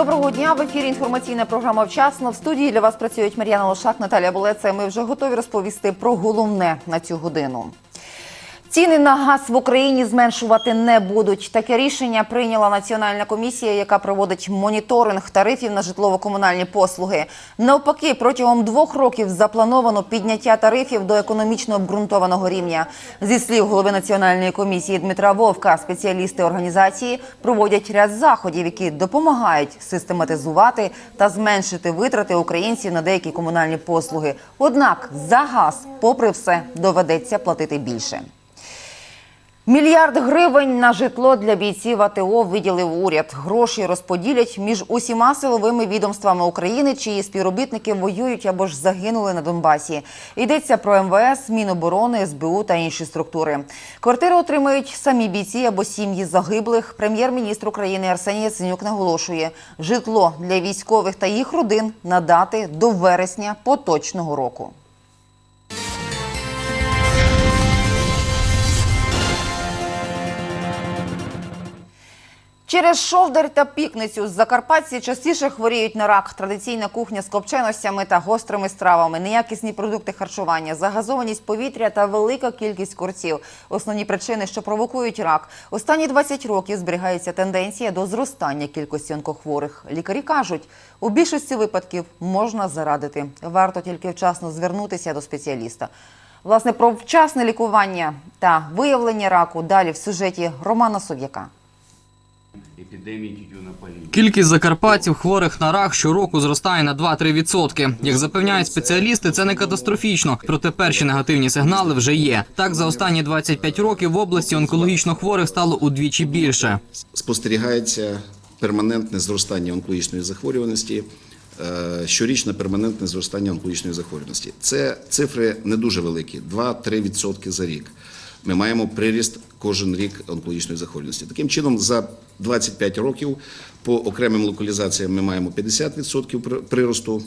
Доброго дня в ефірі. Інформаційна програма вчасно. В студії для вас працюють Мар'яна Лошак, Наталія Болеце. Ми вже готові розповісти про головне на цю годину. Ціни на газ в Україні зменшувати не будуть. Таке рішення прийняла національна комісія, яка проводить моніторинг тарифів на житлово-комунальні послуги. Навпаки, протягом двох років заплановано підняття тарифів до економічно обґрунтованого рівня. Зі слів голови національної комісії Дмитра Вовка, спеціалісти організації проводять ряд заходів, які допомагають систематизувати та зменшити витрати українців на деякі комунальні послуги. Однак за газ, попри все, доведеться платити більше. Мільярд гривень на житло для бійців АТО виділив уряд. Гроші розподілять між усіма силовими відомствами України, чиї співробітники воюють або ж загинули на Донбасі. Йдеться про МВС, Міноборони, СБУ та інші структури. Квартири отримають самі бійці або сім'ї загиблих. Прем'єр-міністр України Арсеній Яценюк наголошує, житло для військових та їх родин надати до вересня поточного року. Через шовдар та пікницю з закарпатці частіше хворіють на рак. Традиційна кухня з копченостями та гострими стравами, неякісні продукти харчування, загазованість повітря та велика кількість курців. Основні причини, що провокують рак. Останні 20 років зберігається тенденція до зростання кількості онкохворих. Лікарі кажуть, у більшості випадків можна зарадити. Варто тільки вчасно звернутися до спеціаліста. Власне, про вчасне лікування та виявлення раку далі в сюжеті Романа Сов'яка. Епідемії тютюнопаління. Кількість закарпатців хворих на рак щороку зростає на 2-3 відсотки. Як запевняють спеціалісти, це не катастрофічно, проте перші негативні сигнали вже є. Так, за останні 25 років в області онкологічно хворих стало удвічі більше. спостерігається перманентне зростання онкологічної захворюваності, е, щорічне перманентне зростання онкологічної захворюваності. Це цифри не дуже великі 2-3% за рік. Ми маємо приріст кожен рік онкологічної захворюваності. Таким чином, за 25 років по окремим локалізаціям ми маємо 50% при- приросту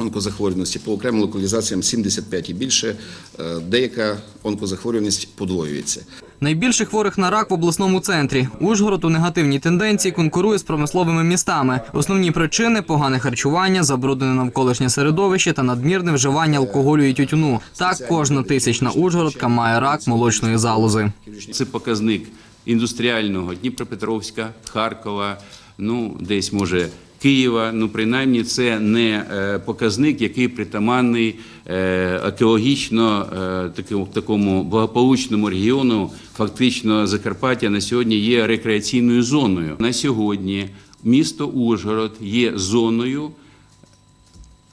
онкозахворюваності, по окремим локалізаціям 75 і більше. Е, Деяка онкозахворюваність подвоюється. Найбільше хворих на рак в обласному центрі. Ужгород у негативній тенденції конкурує з промисловими містами. Основні причини погане харчування, забруднене навколишнє середовище та надмірне вживання алкоголю і тютюну. Так, кожна тисячна ужгородка має рак молочної залози. Це показник індустріального Дніпропетровська, Харкова, ну десь може Києва. Ну принаймні це не е, показник, який притаманний е, екологічно е, такому, такому благополучному регіону. Фактично Закарпаття на сьогодні є рекреаційною зоною. На сьогодні місто Ужгород є зоною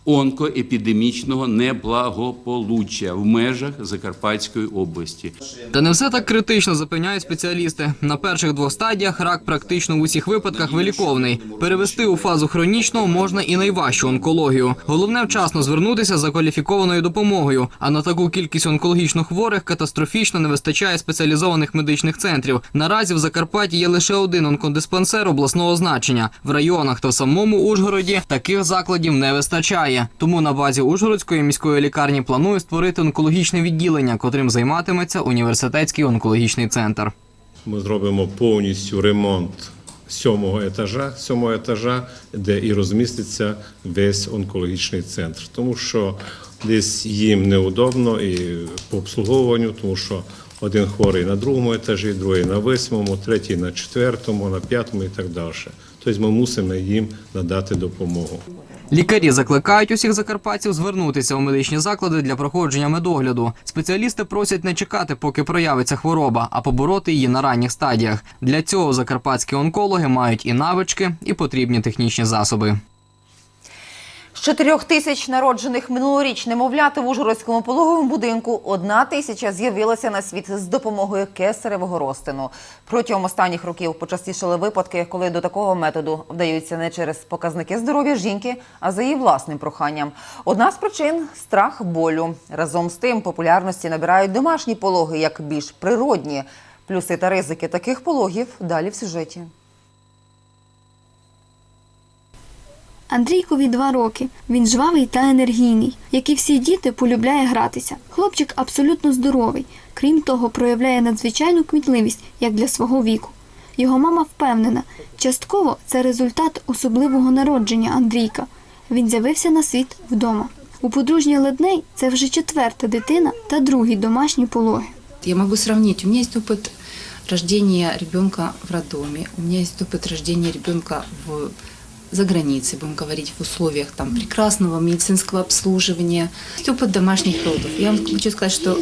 онкоепідемічного неблагополуччя в межах Закарпатської області. Та не все так критично, запевняють спеціалісти. На перших двох стадіях рак практично в усіх випадках виліковний. Перевести у фазу хронічного можна і найважчу онкологію. Головне вчасно звернутися за кваліфікованою допомогою. А на таку кількість онкологічно хворих катастрофічно не вистачає спеціалізованих медичних центрів. Наразі в Закарпатті є лише один онкодиспансер обласного значення. В районах та в самому Ужгороді таких закладів не вистачає. Тому на базі Ужгородської міської лікарні планує створити онкологічне відділення, котрим займатиметься університетський онкологічний центр. Ми зробимо повністю ремонт сьомого етажа, сьомого етажа, де і розміститься весь онкологічний центр. Тому що десь їм неудобно і по обслуговуванню, тому що один хворий на другому етажі, другий на восьмому, третій на четвертому, на п'ятому і так далі. Тобто ми мусимо їм надати допомогу. Лікарі закликають усіх закарпатців звернутися у медичні заклади для проходження медогляду. Спеціалісти просять не чекати, поки проявиться хвороба, а побороти її на ранніх стадіях. Для цього закарпатські онкологи мають і навички, і потрібні технічні засоби. З чотирьох тисяч народжених минулоріч немовляти в Ужгородському пологовому будинку одна тисяча з'явилася на світ з допомогою кесаревого розтину. Протягом останніх років почастішали випадки, коли до такого методу вдаються не через показники здоров'я жінки, а за її власним проханням. Одна з причин страх болю. Разом з тим популярності набирають домашні пологи як більш природні. Плюси та ризики таких пологів далі в сюжеті. Андрійкові два роки. Він жвавий та енергійний. Як і всі діти, полюбляє гратися. Хлопчик абсолютно здоровий. Крім того, проявляє надзвичайну кмітливість, як для свого віку. Його мама впевнена, частково це результат особливого народження Андрійка. Він з'явився на світ вдома. У подружній ледней це вже четверта дитина та другі домашні пологи. Я могу сравнить. У меня есть опыт рождения ребенка в роддоме, у меня есть опыт рождения ребенка в за границей, будем говорить, в условиях там, прекрасного медицинского обслуживания. Есть опыт домашних родов. Я вам хочу сказать, что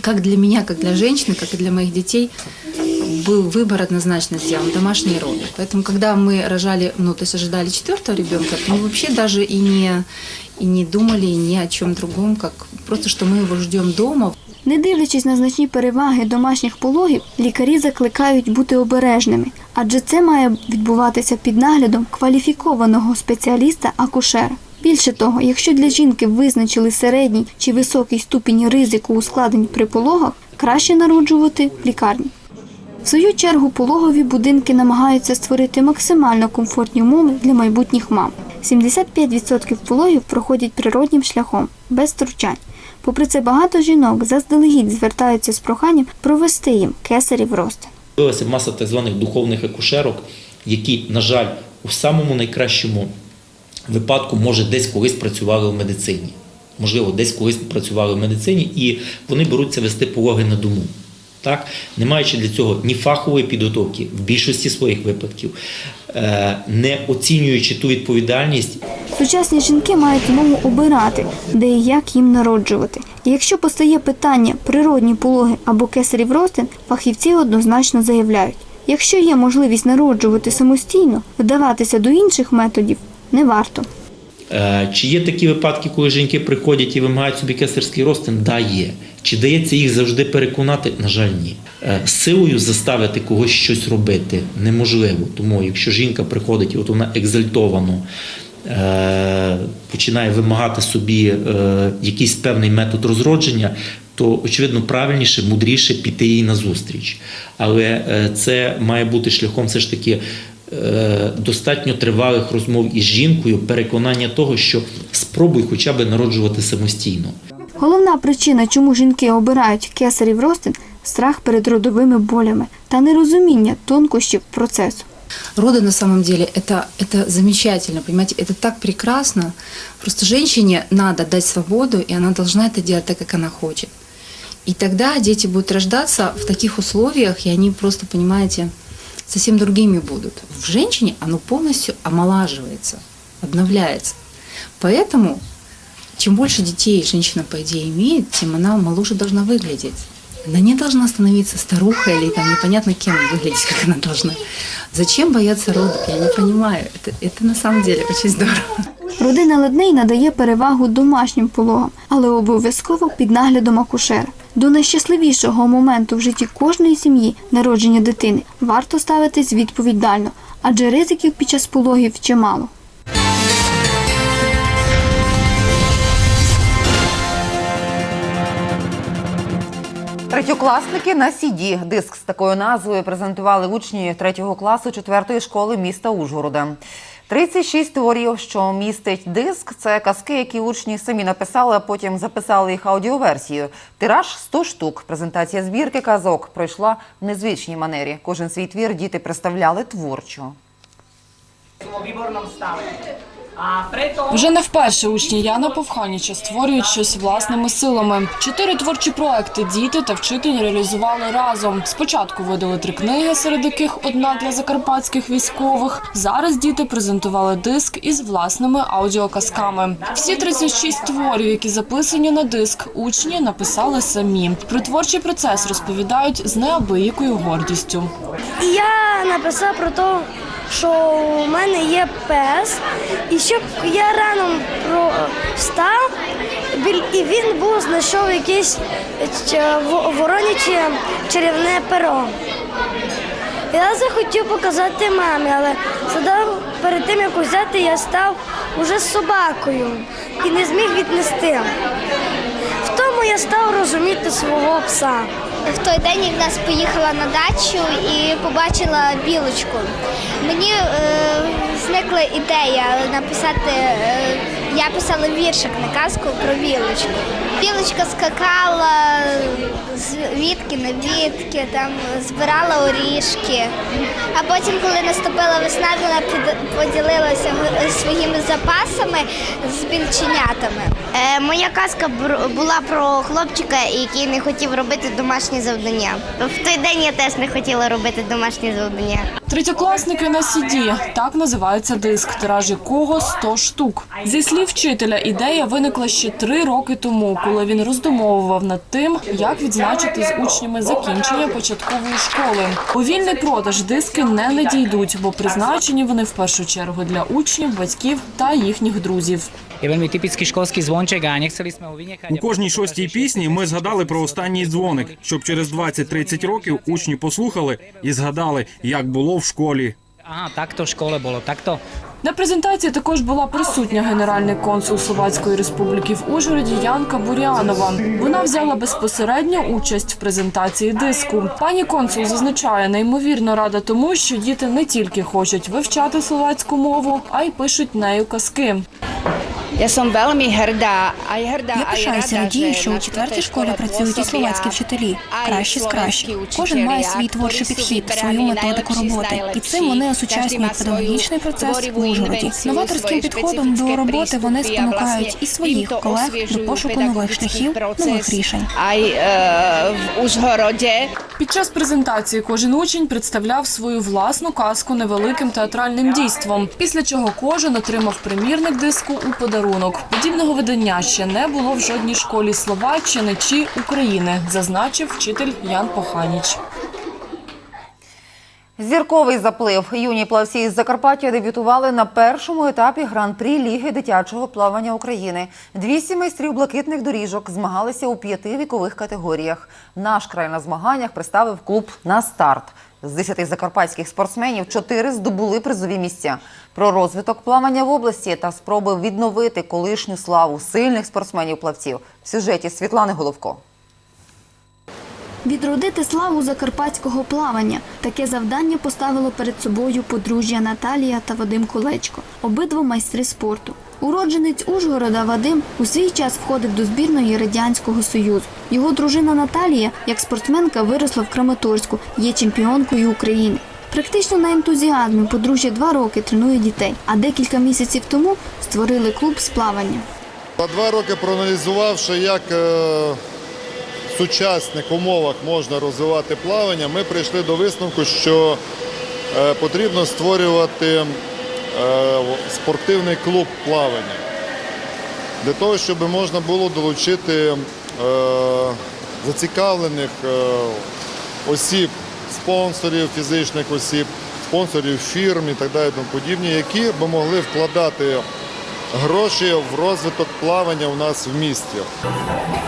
как для меня, как для женщины, как и для моих детей, был выбор однозначно сделан – домашние роды. Поэтому, когда мы рожали, ну, то есть ожидали четвертого ребенка, то мы вообще даже и не, и не думали ни о чем другом, как просто, что мы его ждем дома, Не дивлячись на значні переваги домашніх пологів, лікарі закликають бути обережними, адже це має відбуватися під наглядом кваліфікованого спеціаліста-акушера. Більше того, якщо для жінки визначили середній чи високий ступінь ризику ускладнень при пологах, краще народжувати в лікарні. В свою чергу пологові будинки намагаються створити максимально комфортні умови для майбутніх мам. 75% пологів проходять природнім шляхом, без втручань. Попри це, багато жінок заздалегідь звертаються з проханням провести їм кесарів розтин. З'явилася маса так званих духовних акушерок, які, на жаль, у самому найкращому випадку, може, десь колись працювали в медицині. Можливо, десь колись працювали в медицині, і вони беруться вести пологи на дому. Так? Не маючи для цього ні фахової підготовки в більшості своїх випадків, е, не оцінюючи ту відповідальність, Сучасні жінки мають змогу обирати, де і як їм народжувати. І якщо постає питання природні пологи або кесарів розтин, фахівці однозначно заявляють, якщо є можливість народжувати самостійно, вдаватися до інших методів не варто. Е, Чи є такі випадки, коли жінки приходять і вимагають собі кесарський розтин? Да, є. Чи дається їх завжди переконати? На жаль, ні. Е, Силою заставити когось щось робити неможливо. Тому якщо жінка приходить от вона екзальтовано е, починає вимагати собі якийсь певний метод розродження, то очевидно правильніше, мудріше піти їй назустріч. Але це має бути шляхом все ж таки достатньо тривалих розмов із жінкою, переконання того, що спробуй хоча б народжувати самостійно. Головна причина, чому жінки обирають кесарів розтин – страх перед родовими болями та нерозуміння тонкощів процесу. Роды на самом деле это, это замечательно, понимаете, это так прекрасно. Просто женщине надо дать свободу, и она должна это делать так, как она хочет. И тогда дети будут рождаться в таких условиях, и они просто, понимаете, совсем другими будут. В женщине оно полностью омолаживается, обновляется. Поэтому чем больше детей женщина, по идее, имеет, тем она моложе должна выглядеть. Она не должна становиться старухой или там непонятно кем выглядеть, как она должна. Зачем бояться родов? Я не понимаю. Это, это на самом деле очень здорово. Родина Ледней надає перевагу домашнім пологам, але обов'язково під наглядом акушера. До найщасливішого моменту в житті кожної сім'ї народження дитини варто ставитись відповідально, адже ризиків під час пологів чимало. Третьокласники на CD. Диск з такою назвою презентували учні третього класу четвертої школи міста Ужгорода. 36 творів, що містить диск, це казки, які учні самі написали, а потім записали їх аудіоверсію. Тираж 100 штук. Презентація збірки казок пройшла в незвичній манері. Кожен свій твір діти представляли творчо. Вже не вперше учні Яна Повханіча створюють щось власними силами. Чотири творчі проекти діти та вчитель реалізували разом. Спочатку видали три книги, серед яких одна для закарпатських військових. Зараз діти презентували диск із власними аудіоказками. Всі 36 творів, які записані на диск, учні написали самі. Про творчий процес розповідають з неабиякою гордістю. Я написав про те, що у мене є пес, і щоб я рано про- встав, і він був знайшов якесь ч- вороняче чарівне перо. Я захотів показати мамі, але перед тим, як взяти, я став уже собакою і не зміг віднести. В тому я став розуміти свого пса. В той день я в нас поїхала на дачу і побачила білочку. Мені е, зникла ідея написати. Е, я писала віршик на казку про білочку. Білочка скакала з вітки на вітки, там збирала орішки. А потім, коли наступила весна, вона поділилася своїми запасами з більченятами. Е, моя казка бр- була про хлопчика, який не хотів робити домашні завдання. В той день я теж не хотіла робити домашні завдання. Третьокласники на CD – так називається диск, тираж якого 100 штук. Зі слів вчителя, ідея виникла ще три роки тому, коли він роздумовував над тим, як відзначити з учнями закінчення початкової школи. У вільний продаж диски не надійдуть, бо призначені вони в першу чергу для учнів, батьків та їхніх друзів. У кожній шостій пісні ми згадали про останній дзвоник, щоб через 20-30 років учні послухали і згадали, як було в школі. Aha, takto v škole bolo, takto. На презентації також була присутня генеральний консул Словацької республіки в Ужгороді Янка Бурянова. Вона взяла безпосередньо участь в презентації диску. Пані консул зазначає, неймовірно рада тому, що діти не тільки хочуть вивчати словацьку мову, а й пишуть нею казки. Я сам вельми гарда, а й гарда, Я пишаюся радію, що у четвертій школі працюють і словацькі вчителі. Кращі з кращих. Кожен має свій творчий підхід, свою методику роботи. І цим вони осучаснюють педагогічний процес в Ужгороді. Новаторським підходом до роботи вони спонукають і своїх колег до пошуку нових шляхів, нових рішень. А е, в Ужгороді Під час презентації кожен учень представляв свою власну казку невеликим театральним дійством, після чого кожен отримав примірник диску у подарунок. Подібного видання ще не було в жодній школі Словаччини чи України, зазначив вчитель Ян Поханіч. Зірковий заплив. Юні плавці із Закарпаття дебютували на першому етапі гран-прі Ліги дитячого плавання України. 200 майстрів блакитних доріжок змагалися у п'яти вікових категоріях. Наш край на змаганнях представив клуб на старт. З 10 закарпатських спортсменів чотири здобули призові місця. Про розвиток плавання в області та спроби відновити колишню славу сильних спортсменів-плавців в сюжеті Світлани Головко. Відродити славу закарпатського плавання. Таке завдання поставило перед собою подружжя Наталія та Вадим Колечко, обидва майстри спорту. Уродженець Ужгорода Вадим у свій час входив до збірної Радянського Союзу. Його дружина Наталія, як спортсменка, виросла в Краматорську, є чемпіонкою України. Практично на ентузіазмі подружжя два роки тренує дітей, а декілька місяців тому створили клуб з плавання. За два роки проаналізувавши, як е, в сучасних умовах можна розвивати плавання, ми прийшли до висновку, що е, потрібно створювати е, спортивний клуб плавання для того, щоб можна було долучити зацікавлених осіб, спонсорів, фізичних осіб, спонсорів фірм і так далі, тому подібні, які б могли вкладати гроші в розвиток плавання у нас в місті.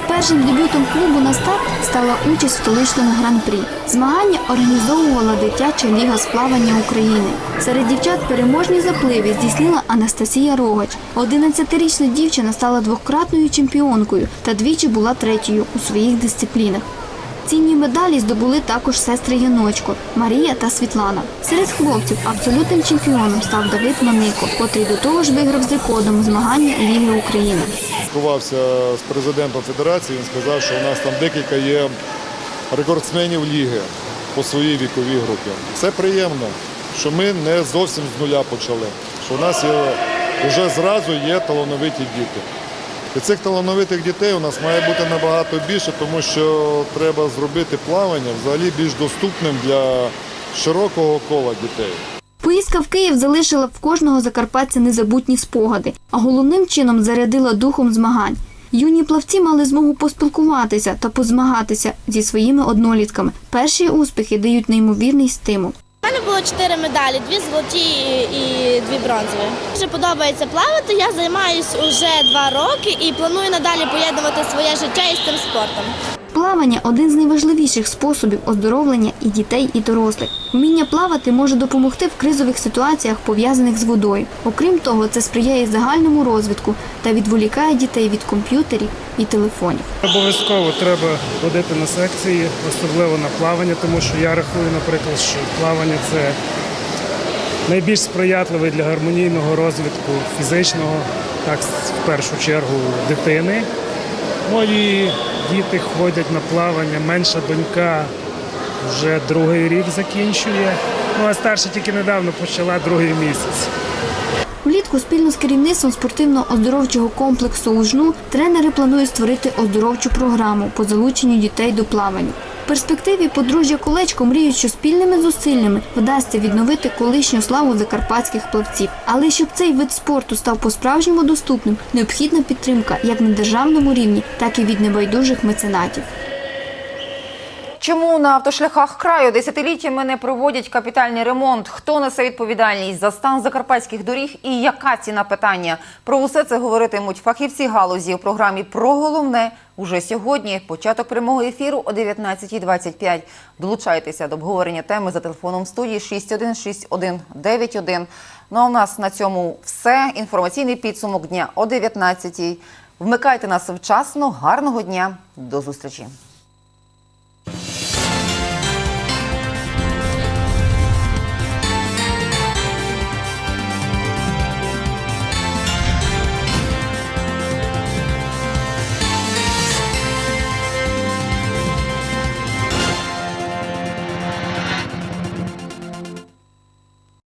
Першим дебютом клубу на старт стала участь в столичному гран-прі. Змагання організовувала дитяча ліга з плавання України. Серед дівчат переможні запливи здійснила Анастасія Рогач. 11-річна дівчина стала двократною чемпіонкою та двічі була третьою у своїх дисциплінах. Цінні медалі здобули також сестри Яночко Марія та Світлана. Серед хлопців абсолютним чемпіоном став Давид Манико, котрий до того ж виграв з рекордом змагання Ліги України. Спілкувався з президентом федерації, він сказав, що у нас там декілька є рекордсменів ліги по своїй віковій групі. Це приємно, що ми не зовсім з нуля почали, що у нас є, вже зразу є талановиті діти. І цих талановитих дітей у нас має бути набагато більше, тому що треба зробити плавання взагалі більш доступним для широкого кола дітей. Поїздка в Київ залишила в кожного закарпатця незабутні спогади, а головним чином зарядила духом змагань. Юні плавці мали змогу поспілкуватися та позмагатися зі своїми однолітками. Перші успіхи дають неймовірний стимул. Було чотири медалі, дві золоті і дві бронзові. Дуже подобається плавати. Я займаюся вже два роки і планую надалі поєднувати своє життя із цим спортом. Плавання один з найважливіших способів оздоровлення і дітей, і дорослих. Вміння плавати може допомогти в кризових ситуаціях, пов'язаних з водою. Окрім того, це сприяє загальному розвитку та відволікає дітей від комп'ютерів і телефонів. Обов'язково треба ходити на секції, особливо на плавання, тому що я рахую, наприклад, що плавання це найбільш сприятливий для гармонійного розвитку фізичного, так в першу чергу дитини. Мої діти ходять на плавання, менша донька вже другий рік закінчує. Ну а старша тільки недавно почала другий місяць. Влітку спільно з керівництвом спортивно-оздоровчого комплексу Лужну тренери планують створити оздоровчу програму по залученню дітей до плавання. Перспективі подружжя колечко мріють, що спільними зусиллями вдасться відновити колишню славу закарпатських плавців. Але щоб цей вид спорту став по-справжньому доступним, необхідна підтримка як на державному рівні, так і від небайдужих меценатів. Чому на автошляхах краю десятиліттями не проводять капітальний ремонт? Хто несе відповідальність за стан закарпатських доріг і яка ціна питання? Про усе це говоритимуть фахівці галузі у програмі Про головне уже сьогодні. Початок прямого ефіру о 19.25. Долучайтеся до обговорення теми за телефоном студії 616191. Ну а у нас на цьому все. Інформаційний підсумок дня о 19.00. Вмикайте нас вчасно. Гарного дня. До зустрічі.